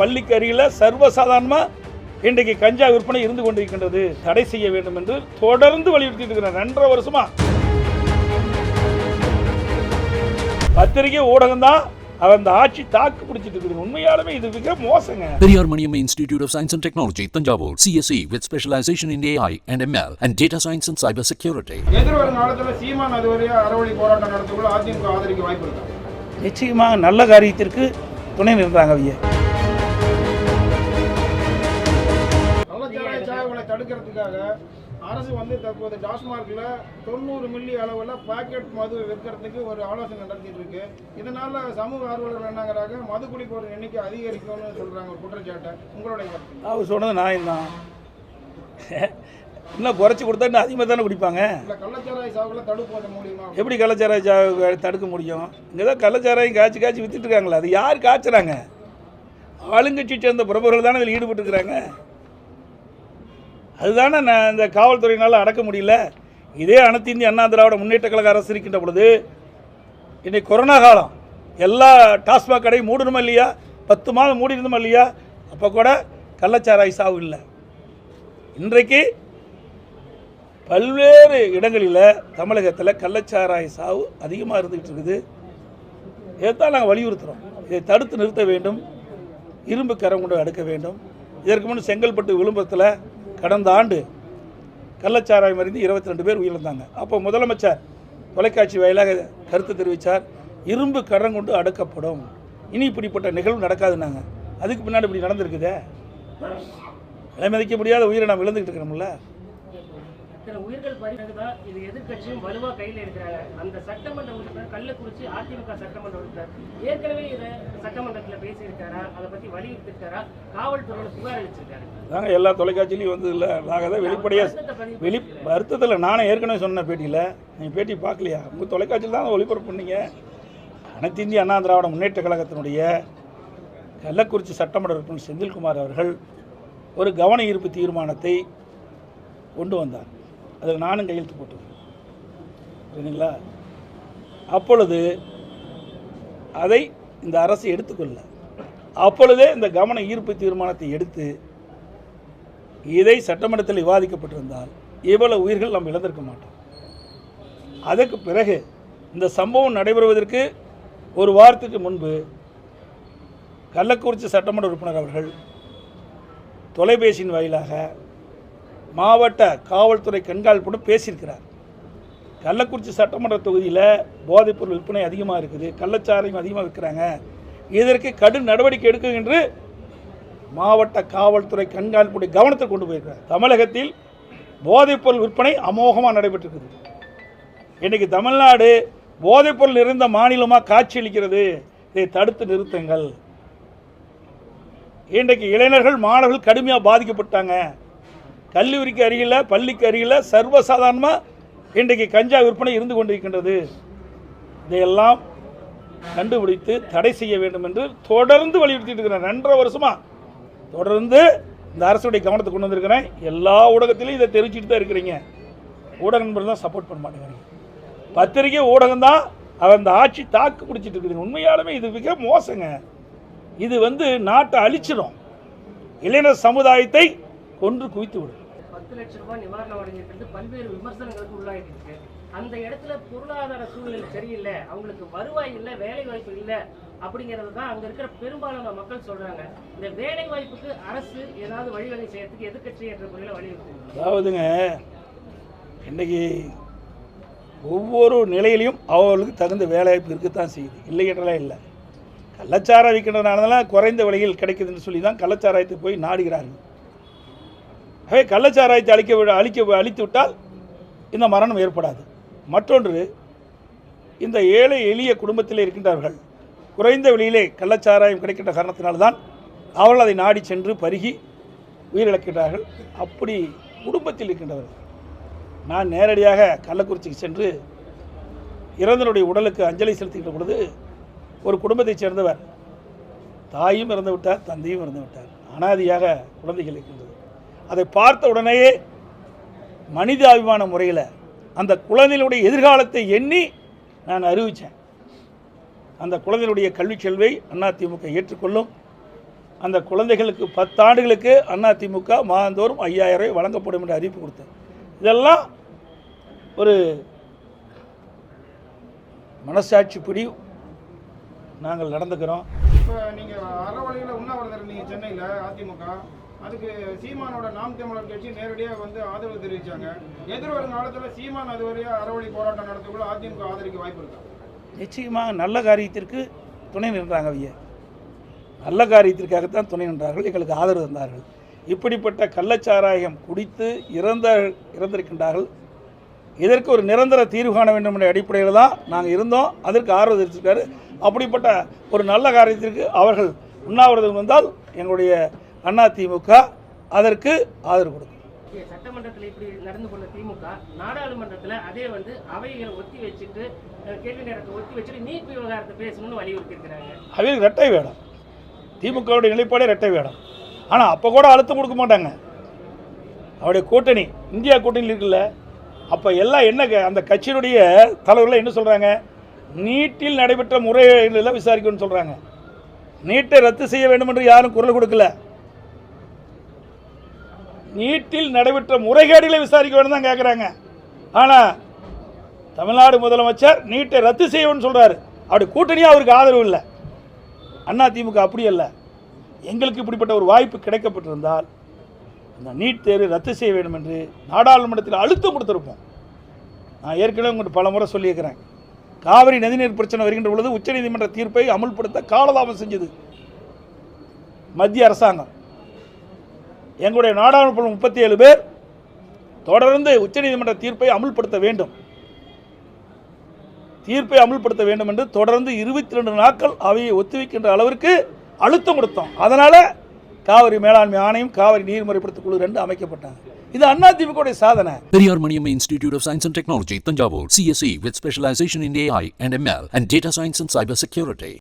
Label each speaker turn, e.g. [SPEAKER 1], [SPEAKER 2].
[SPEAKER 1] பள்ளிக்கு அருகில் சர்வசாதாரணமாக இன்றைக்கு கஞ்சா விற்பனை இருந்து கொண்டிருக்கின்றது. தடை செய்ய வேண்டும் என்று தொடர்ந்து வலியுறுத்திட்டு இருக்கிறேன். ரெண்டரை வருஷமா. பத்திரிகை ஊடகம் தான் அந்த ஆட்சி தாக்கு பிடிச்சிட்டு இருக்குது உண்மையாலுமே இது மிக மோசங்க.
[SPEAKER 2] Periyar Maniamma Institute of Science and Technology, Tanjavur, CSE with specialization in AI and ML and data science and cyber security.
[SPEAKER 3] எதிர்வரும் காலத்துல சீமான் அது வரையா அறவழி போராட்டம் நடத்தக்குள்ள அதிமுக ஆதரிக்க வாய்ப்பு இருக்கா?
[SPEAKER 1] நிச்சயமாக நல்ல காரியத்திற்கு துணை நின்றாங்க அவங்க.
[SPEAKER 3] தடுக்கிறதுக்காக அரசு வந்து தற்போது டாஸ்மார்க்ல தொண்ணூறு மில்லி அளவுல பாக்கெட் மது விற்கிறதுக்கு ஒரு ஆலோசனை நடத்திட்டு இருக்கு. இதனால சமூக ஆர்வலர்கள் என்னங்கிறாங்க மது குடிப்போர் எண்ணிக்கை அதிகரிக்கும்னு சொல்றாங்க ஒரு குற்றச்சாட்டை. உங்களுடைய
[SPEAKER 1] அவர் சொன்னது நான் தான் இன்னும் குறைச்சி கொடுத்தா இன்னும் அதிகமாக தானே குடிப்பாங்க?
[SPEAKER 3] கள்ளச்சாராய சாவுகளை தடுப்பு முடியுமா
[SPEAKER 1] எப்படி கள்ளச்சாராய சா- தடுக்க முடியும்? இங்கே தான் கள்ளச்சாராயம் காய்ச்சி காய்ச்சி வித்துட்டு இருக்காங்களா அது யார் காய்ச்சுறாங்க? ஆளுங்கட்சி சேர்ந்த பிரபுகள் தானே இதில் ஈடுபட்டுருக்கிறாங்க அதுதானே நான் இந்த காவல்துறையினால் அடக்க முடியல? இதே அனைத்து இந்திய அண்ணா திராவிட முன்னேற்ற கழக அரசு இருக்கின்ற பொழுது இன்னைக்கு கொரோனா காலம். எல்லா டாஸ்மாக் கடையும் மூடணுமா இல்லையா? பத்து மாதம் மூடி இருந்தோமா இல்லையா? அப்போ கூட கள்ளச்சாராய சாவு இல்லை. இன்றைக்கு பல்வேறு இடங்களில் தமிழகத்தில் கள்ளச்சாராய சாவு அதிகமாக இருந்துகிட்டு இருக்குது. இதைத்தான் நாங்கள் வலியுறுத்துகிறோம் இதை தடுத்து நிறுத்த வேண்டும். இரும்பு கரம் கொண்டு அடுக்க வேண்டும். இதற்கு முன் செங்கல்பட்டு விழுப்புரத்தில் கடந்த ஆண்டு கள்ளச்சாராயம் அறிந்து இருபத்தி ரெண்டு பேர் உயிரிழந்தாங்க. அப்போ முதலமைச்சர் தொலைக்காட்சி வாயிலாக கருத்து தெரிவித்தார் இரும்பு கடன் கொண்டு அடுக்கப்படும். இனி இப்படிப்பட்ட நிகழ்வு நடக்காதுன்னாங்க. அதுக்கு பின்னாடி இப்படி நடந்திருக்குதே? விலை மதிக்க முடியாத உயிரை நாம் இழந்துக்கிட்டு இருக்கிறோம்ல.
[SPEAKER 4] இத்தனை உயிர்கள் பறிதான் இது எதிர்க்கட்சியும் வலுவா கையில் இருக்கிறாங்க அந்த சட்டமன்ற உறுப்பினர் கள்ளக்குறிச்சி அதிமுக சட்டமன்ற உறுப்பினர். ஏற்கனவே இதை சட்டமன்றத்தில் பேசியிருக்காரா? அதை பத்தி வலியுறுத்திருக்காரா? காவல்துறையில புகார் அளிச்சிருக்காரு.
[SPEAKER 1] நாங்கள் எல்லா தொலைக்காட்சியிலையும் வந்து இல்லை நாங்கள் தான் வெளிப்படையாக வெளி வருத்தத்தில் நானே ஏற்கனவே சொன்ன பேட்டியில் நீங்கள் பேட்டி பார்க்கலையா உங்கள் தொலைக்காட்சியில் தான் ஒளிபரப்பு பண்ணீங்க. அனைத்து இந்திய அண்ணா திராவிட முன்னேற்ற கழகத்தினுடைய கள்ளக்குறிச்சி சட்டமன்ற உறுப்பினர் செந்தில்குமார் அவர்கள் ஒரு கவன ஈர்ப்பு தீர்மானத்தை கொண்டு வந்தார். அதில் நானும் கையெழுத்து போட்டேன் சரிங்களா அப்பொழுது அதை இந்த அரசு எடுத்துக்கொள்ள அப்பொழுதே இந்த கவன ஈர்ப்பு தீர்மானத்தை எடுத்து இதை சட்டமன்றத்தில் விவாதிக்கப்பட்டிருந்தால் இவ்வளவு உயிர்கள் நாம் இழந்திருக்க மாட்டோம். அதற்கு பிறகு இந்த சம்பவம் நடைபெறுவதற்கு ஒரு வாரத்துக்கு முன்பு கள்ளக்குறிச்சி சட்டமன்ற உறுப்பினர் அவர்கள் தொலைபேசியின் வாயிலாக மாவட்ட காவல்துறை கண்காணிப்புடன் பேசியிருக்கிறார். கள்ளக்குறிச்சி சட்டமன்ற தொகுதியில் போதைப்பொருள் விற்பனை அதிகமாக இருக்குது கள்ளச்சாரையும் அதிகமாக விற்கிறாங்க. இதற்கு கடும் நடவடிக்கை எடுக்கும் என்று மாவட்ட காவல்துறை கண்காணிப்புடைய கவனத்தை கொண்டு போயிருக்கிறார். தமிழகத்தில் போதைப்பொருள் விற்பனை அமோகமாக நடைபெற்றிருக்குது. இன்றைக்கி தமிழ்நாடு போதைப்பொருள் நிறைந்த மாநிலமாக காட்சியளிக்கிறது இதை தடுத்து நிறுத்துங்கள். இன்றைக்கு இளைஞர்கள் மாணவர்கள் கடுமையாக பாதிக்கப்பட்டாங்க. கல்லூரிக்கு அருகில் பள்ளிக்கு அருகில் சர்வசாதாரணமாக இன்றைக்கு கஞ்சா விற்பனை இருந்து கொண்டிருக்கின்றது. இதையெல்லாம் கண்டுபிடித்து தடை செய்ய வேண்டும் என்று தொடர்ந்து வலியுறுத்திட்டு இருக்கிறேன். ரெண்டரை வருஷமா தொடர்ந்து இந்த அரசுடைய கவனத்தை கொண்டு வந்திருக்கிறேன். எல்லா ஊடகத்திலையும் இதை தெரிவிச்சுட்டு தான் இருக்கிறீங்க. ஊடக நண்பர்கள் தான் சப்போர்ட் பண்ண மாட்டேங்கிறீங்க. பத்திரிகை ஊடகம் தான் அவர் அந்த ஆட்சி தாக்கு பிடிச்சிட்டு இருக்குது. உண்மையாலுமே இது மிக மோசங்க. இது வந்து நாட்டை அழிச்சிடும். இளைஞர் சமுதாயத்தை கொன்று குவித்து விடும்.
[SPEAKER 4] பத்து லட்சம் ரூபாய் நிவாரணம் வழங்கிட்டு பல்வேறு விமர்சனங்களுக்கு உள்ளாயிட்டு இருக்கு. அந்த இடத்துல பொருளாதார சூழ்நிலை சரியில்லை அவங்களுக்கு வருவாய் இல்லை வேலை வாய்ப்பு இல்லை அப்படிங்கிறது தான் அங்கே இருக்கிற பெரும்பாலான மக்கள் சொல்றாங்க. இந்த வேலை வாய்ப்புக்கு அரசு ஏதாவது வழிவகை செய்யறதுக்கு எதிர்கட்சி என்ற முறையில் வலியுறுத்துங்க
[SPEAKER 1] அதாவதுங்க இன்னைக்கு ஒவ்வொரு நிலையிலையும் அவர்களுக்கு தகுந்த வேலைவாய்ப்பு இருக்கத்தான் செய்யுது. இல்லை என்றெல்லாம் இல்லை. கள்ளச்சாரம் விற்கிறதுனால குறைந்த விலையில் கிடைக்குதுன்னு சொல்லி தான் கள்ளச்சாராயத்துக்கு போய் நாடுகிறார்கள். ஆகவே கள்ளச்சாராயத்தை அழிக்க விட அழிக்க அழித்து விட்டால் இந்த மரணம் ஏற்படாது. மற்றொன்று இந்த ஏழை எளிய குடும்பத்தில் இருக்கின்றார்கள். குறைந்த விலையிலே கள்ளச்சாராயம் கிடைக்கின்ற காரணத்தினால்தான் அவர்கள் அதை நாடி சென்று பருகி உயிரிழக்கின்றார்கள். அப்படி குடும்பத்தில் இருக்கின்றவர்கள் நான் நேரடியாக கள்ளக்குறிச்சிக்கு சென்று இறந்தனுடைய உடலுக்கு அஞ்சலி செலுத்துகின்ற பொழுது ஒரு குடும்பத்தைச் சேர்ந்தவர் தாயும் இறந்து விட்டார் தந்தையும் இறந்து விட்டார் அனாதியாக குழந்தைகள் இருக்கின்றது. அதை பார்த்த உடனேயே மனிதாபிமான முறையில் அந்த குழந்தைகளுடைய எதிர்காலத்தை எண்ணி நான் அறிவித்தேன் அந்த குழந்தைகளுடைய கல்வி செல்வை அதிமுக ஏற்றுக்கொள்ளும். அந்த குழந்தைகளுக்கு பத்தாண்டுகளுக்கு அதிமுக மாதந்தோறும் ஐயாயிரம் ரூபாய் வழங்கப்படும் என்று அறிவிப்பு கொடுத்தேன். இதெல்லாம் ஒரு மனசாட்சிப்படி நாங்கள் நடந்துக்கிறோம்.
[SPEAKER 3] இப்போ நீங்கள் அறவழியில் உண்ணாவிரதம் நீங்கள் சென்னையில் அதிமுக. அதுக்கு சீமானோட நாம் தமிழர் கட்சி நேரடியாக வந்து ஆதரவு தெரிவிச்சாங்க. எதிர்வரும் காலத்தில் சீமான் அதுவரையாக அறவழி போராட்டம் நடத்தக்குள்ள அதிமுக ஆதரிக்க வாய்ப்பு இருக்கா?
[SPEAKER 1] நிச்சயமாக நல்ல காரியத்திற்கு துணை நின்றாங்க ஐயா. நல்ல காரியத்திற்காகத்தான் துணை நின்றார்கள். எங்களுக்கு ஆதரவு தந்தார்கள். இப்படிப்பட்ட கள்ளச்சாராயம் குடித்து இறந்த இறந்திருக்கின்றார்கள். இதற்கு ஒரு நிரந்தர தீர்வு காண வேண்டும் என்ற அடிப்படையில் தான் நாங்கள் இருந்தோம். அதற்கு ஆர்வம் தெரிவிச்சிருக்காரு. அப்படிப்பட்ட ஒரு நல்ல காரியத்திற்கு அவர்கள் உண்ணாவிரதம் வந்தால் எங்களுடைய அதிமுக அதற்கு ஆதரவு கொடுக்கும்.
[SPEAKER 4] சட்டமன்றத்தில் இப்படி நடந்து கொண்ட திமுக நாடாளுமன்றத்தில் அதே வந்து அவைகளை ஒத்தி வச்சுட்டு கேள்வி நேரத்தை ஒத்தி வச்சுட்டு நீட் விவகாரத்தை பேசணும்னு வலியுறுத்தி இருக்கிறாங்க
[SPEAKER 1] அவங்களுக்கு ரெட்டை வேடம். திமுகவுடைய நிலைப்பாடே ரெட்டை வேடம். ஆனால் அப்போ கூட அழுத்தம் கொடுக்க மாட்டாங்க. அவருடைய கூட்டணி இந்தியா கூட்டணியில் இருக்குல்ல அப்போ எல்லாம் என்ன அந்த கட்சியினுடைய தலைவர்கள் என்ன சொல்கிறாங்க நீட்டில் நடைபெற்ற முறைகளில் விசாரிக்கணும்னு சொல்கிறாங்க நீட்டை ரத்து செய்ய வேண்டும் என்று யாரும் குரல் கொடுக்கல. நீட்டில் நடைபெற்ற முறைகேடுகளை விசாரிக்க வேண்டும் தான் கேட்குறாங்க ஆனால் தமிழ்நாடு முதலமைச்சர் நீட்டை ரத்து செய்யணும்னு சொல்கிறாரு அப்படி கூட்டணியாக அவருக்கு ஆதரவு இல்லை. அண்ணா திமுக அப்படி அல்ல. எங்களுக்கு இப்படிப்பட்ட ஒரு வாய்ப்பு கிடைக்கப்பட்டிருந்தால் அந்த நீட் தேர்வை ரத்து செய்ய வேண்டும் என்று நாடாளுமன்றத்தில் அழுத்தம் கொடுத்துருப்போம். நான் ஏற்கனவே உங்கள்கிட்ட பல முறை சொல்லியிருக்கிறேன். காவிரி நதிநீர் பிரச்சனை வருகின்ற பொழுது உச்சநீதிமன்ற தீர்ப்பை அமுல்படுத்த காலதாமம் செஞ்சது. மத்திய அரசாங்கம். எங்களுடைய நாடாளுமன்ற முப்பத்தி ஏழு பேர் தொடர்ந்து உச்சநீதிமன்ற தீர்ப்பை அமுல்படுத்த வேண்டும். தீர்ப்பை அமுல்படுத்த வேண்டும் என்று தொடர்ந்து இருபத்தி ரெண்டு நாட்கள் அவையை ஒத்திவைக்கின்ற அளவிற்கு அழுத்தம் கொடுத்தோம். அதனால் காவிரி மேலாண்மை ஆணையம் காவிரி நீர்முறைப்படுத்த குழு ரெண்டு அமைக்கப்பட்டாங்க இது அதிமுக சாதனை.
[SPEAKER 2] Periyar Maniam institute of science and technology Thanjavur. CSC with specialisation in AI and ML and data science and cyber security